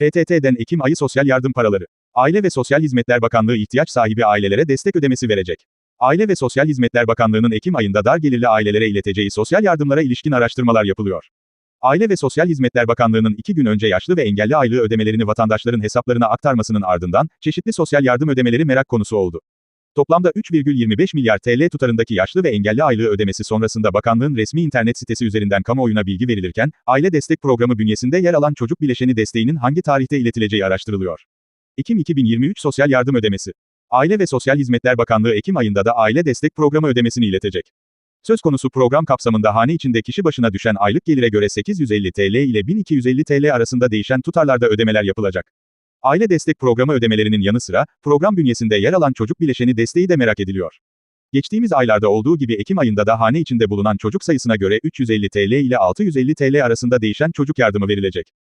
PTT'den Ekim ayı sosyal yardım paraları. Aile ve Sosyal Hizmetler Bakanlığı ihtiyaç sahibi ailelere destek ödemesi verecek. Aile ve Sosyal Hizmetler Bakanlığı'nın Ekim ayında dar gelirli ailelere ileteceği sosyal yardımlara ilişkin araştırmalar yapılıyor. Aile ve Sosyal Hizmetler Bakanlığı'nın iki gün önce yaşlı ve engelli aylığı ödemelerini vatandaşların hesaplarına aktarmasının ardından, çeşitli sosyal yardım ödemeleri merak konusu oldu. Toplamda 3,25 milyar TL tutarındaki yaşlı ve engelli aylığı ödemesi sonrasında bakanlığın resmi internet sitesi üzerinden kamuoyuna bilgi verilirken, aile destek programı bünyesinde yer alan çocuk bileşeni desteğinin hangi tarihte iletileceği araştırılıyor. Ekim 2023 Sosyal Yardım Ödemesi. Aile ve Sosyal Hizmetler Bakanlığı Ekim ayında da aile destek programı ödemesini iletecek. Söz konusu program kapsamında hane içinde kişi başına düşen aylık gelire göre 850 TL ile 1250 TL arasında değişen tutarlarda ödemeler yapılacak. Aile destek programı ödemelerinin yanı sıra, program bünyesinde yer alan çocuk bileşeni desteği de merak ediliyor. Geçtiğimiz aylarda olduğu gibi Ekim ayında da hane içinde bulunan çocuk sayısına göre 350 TL ile 650 TL arasında değişen çocuk yardımı verilecek.